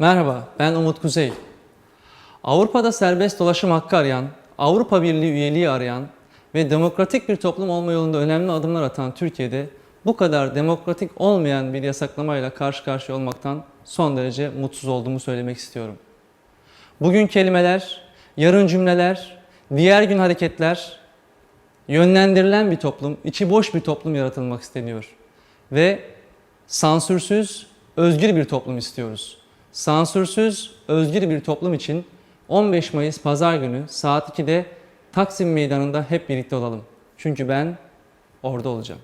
Merhaba, ben Umut Kuzey. Avrupa'da serbest dolaşım hakkı arayan, Avrupa Birliği üyeliği arayan ve demokratik bir toplum olma yolunda önemli adımlar atan Türkiye'de bu kadar demokratik olmayan bir yasaklamayla karşı karşıya olmaktan son derece mutsuz olduğumu söylemek istiyorum. Bugün kelimeler, yarın cümleler, diğer gün hareketler, yönlendirilen bir toplum, içi boş bir toplum yaratılmak isteniyor. Ve sansürsüz, özgür bir toplum istiyoruz. Sansürsüz, özgür bir toplum için 15 Mayıs Pazar günü saat 2'de Taksim Meydanı'nda hep birlikte olalım. Çünkü ben orada olacağım.